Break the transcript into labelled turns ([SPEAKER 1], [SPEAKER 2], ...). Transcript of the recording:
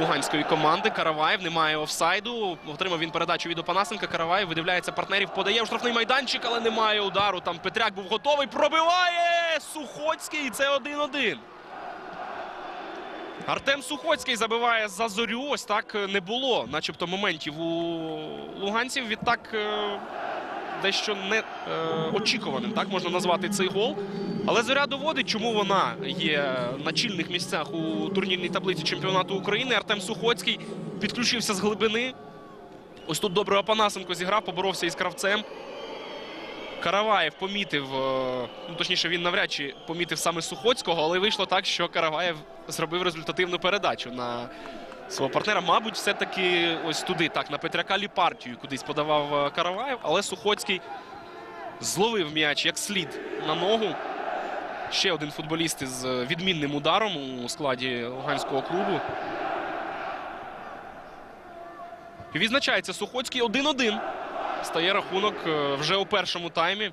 [SPEAKER 1] луганської команди. Караваєв немає офсайду. Отримав він передачу від Опанасенка. Караваєв видивляється партнерів, подає у штрафний майданчик, але немає удару. Там Петряк був готовий. Пробиває Сухоцький. І це 1-1. Артем Сухоцький забиває за зорю. Ось так не було, начебто, моментів у луганців. Відтак е, дещо не е, так можна назвати цей гол. Але зоря доводить, чому вона є на чільних місцях у турнірній таблиці чемпіонату України. Артем Сухоцький підключився з глибини. Ось тут добре Опанасенко зіграв, поборовся із кравцем. Караваєв помітив, е, ну точніше, він навряд чи помітив саме Сухоцького, але вийшло так, що Караваєв зробив результативну передачу на свого партнера. Мабуть, все-таки ось туди, так, на Петряка Ліпартію кудись подавав е, Караваєв, але Сухоцький зловив м'яч як слід на ногу. Ще один футболіст із е, відмінним ударом у складі луганського клубу. Відзначається Сухоцький 1-1. Стає рахунок е, вже у першому таймі.